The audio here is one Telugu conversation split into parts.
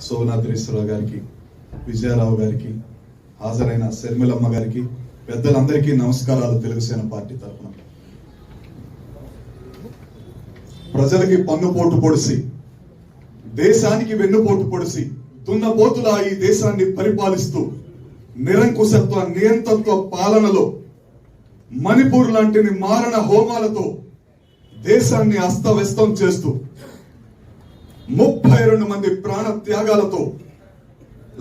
సోమనాథేశ్వరరావు గారికి విజయారావు గారికి హాజరైన శర్మిలమ్మ గారికి పెద్దలందరికీ నమస్కారాలు తెలుగుసేన పార్టీ తరఫున. ప్రజలకి పన్ను పోటు పొడిసి దేశానికి వెన్నుపోటు పొడిసి దున్నపోతులా ఈ దేశాన్ని పరిపాలిస్తూ నిరంకుశత్వ నియంతత్వ పాలనలో మణిపూర్ లాంటిని మారణ హోమాలతో దేశాన్ని అస్తవ్యస్తం చేస్తూ ముప్పై రెండు మంది ప్రాణ త్యాగాలతో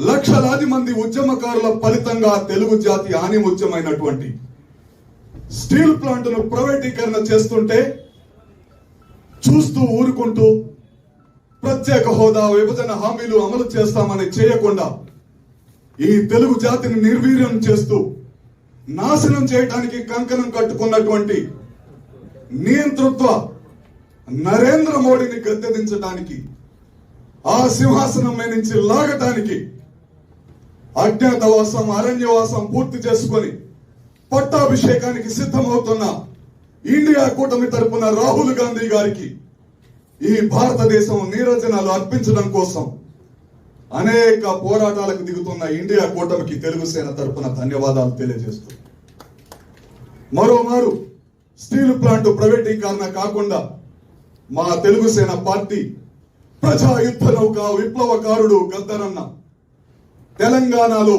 లక్షలాది మంది ఉద్యమకారుల ఫలితంగా తెలుగు జాతి ఆనిముత్యమైనటువంటి స్టీల్ ప్లాంట్ను ప్రైవేటీకరణ చేస్తుంటే చూస్తూ ఊరుకుంటూ ప్రత్యేక హోదా విభజన హామీలు అమలు చేస్తామని చేయకుండా ఈ తెలుగు జాతిని నిర్వీర్యం చేస్తూ నాశనం చేయడానికి కంకణం కట్టుకున్నటువంటి నియంతృత్వ నరేంద్ర మోడీని గద్దెదించడానికి ఆ సింహాసనం నుంచి లాగటానికి అజ్ఞాతవాసం అరణ్యవాసం పూర్తి చేసుకొని పట్టాభిషేకానికి సిద్ధమవుతున్న ఇండియా కూటమి తరపున రాహుల్ గాంధీ గారికి ఈ భారతదేశం నీరజనాలు అర్పించడం కోసం అనేక పోరాటాలకు దిగుతున్న ఇండియా కూటమికి తెలుగు సేన తరపున ధన్యవాదాలు తెలియజేస్తూ. మరోమారు స్టీల్ ప్లాంట్ ప్రైవేటీకరణ కాకుండా మా తెలుగు సేన పార్టీ ప్రజా యుద్ధ నౌక విప్లవకారుడు గద్దరన్న తెలంగాణలో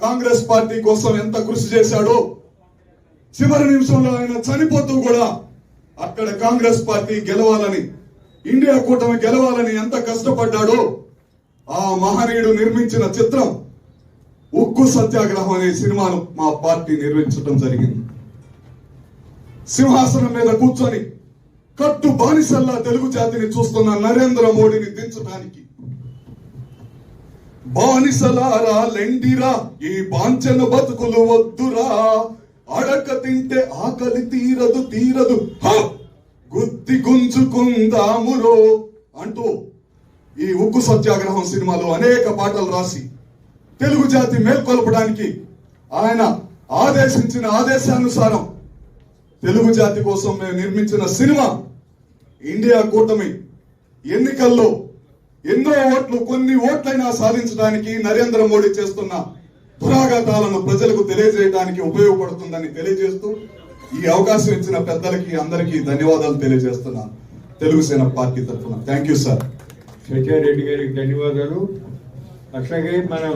కాంగ్రెస్ పార్టీ కోసం ఎంత కృషి చేశాడో చివరి నిమిషంలో ఆయన చనిపోతూ కూడా అక్కడ కాంగ్రెస్ పార్టీ గెలవాలని ఇండియా కూటమి గెలవాలని ఎంత కష్టపడ్డాడో ఆ మహనీయుడు నిర్మించిన చిత్రం ఉక్కు సత్యాగ్రహం అనే సినిమాను మా పార్టీ నిర్మించడం జరిగింది. సింహాసనం మీద కూర్చొని కట్టు బానిసల్లా తెలుగు జాతిని చూస్తున్న నరేంద్ర మోడీని దించడానికి బానిసలారా లెండిరా ఈ బాంచన బతుకులు వద్దురా. అడక తింటే ఆకలి తీరదు తీరదు. గుత్తి గుంజుకుందామురో అంటూ ఈ ఉక్కు సత్యాగ్రహం సినిమాలో అనేక పాటలు రాసి తెలుగు జాతి మేల్కొల్పడానికి ఆయన ఆదేశించిన ఆదేశానుసారం తెలుగు జాతి కోసం మేము నిర్మించిన సినిమా ఇండియా కూటమి ఎన్నికల్లో ఎన్నో ఓట్లు కొన్ని ఓట్లైనా సాధించడానికి నరేంద్ర మోడీ చేస్తున్న దురాఘాతాలను ప్రజలకు తెలియజేయడానికి ఉపయోగపడుతుందని తెలియజేస్తూ ఈ అవకాశం ఇచ్చిన పెద్దలకి అందరికీ ధన్యవాదాలు తెలియజేస్తున్నాను తెలుగు సేన పార్టీ తరఫున. థ్యాంక్ యూ సార్ సత్యారెడ్డి గారికి ధన్యవాదాలు. అట్లాగే మనం